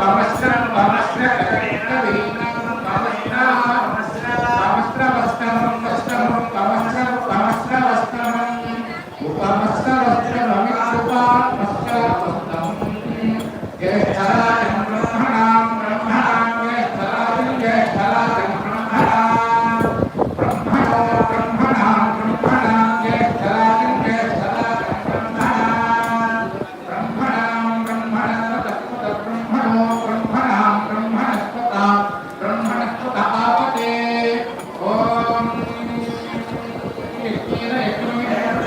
పవస్త్రం పవస్త్ర కవీనా పవస్త్ర పవస్త్ర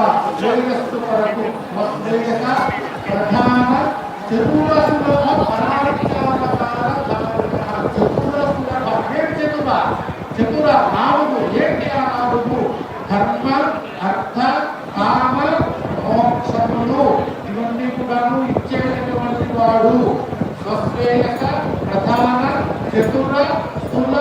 యొక్క శ్రేయస్సు కొరకు శ్రేయస ప్రధాన చతురస్సులో చతుర నాలుగు ఏంటి ఆ నాలుగు ధర్మ అర్థ కామ మోక్షములు ఇవన్నీ కూడాను ఇచ్చేటటువంటి వాడు ప్రధాన చతుర స్థూల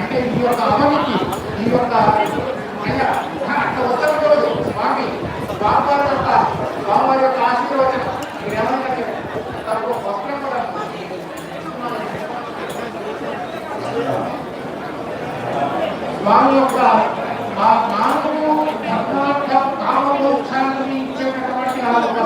అంటే ఈ యొక్క అమలుకి ఈ యొక్క వారి యొక్క ఆ నాలుగు ధర్మార్థ కామోక్షాన్ని ఇచ్చేటటువంటి ఆ యొక్క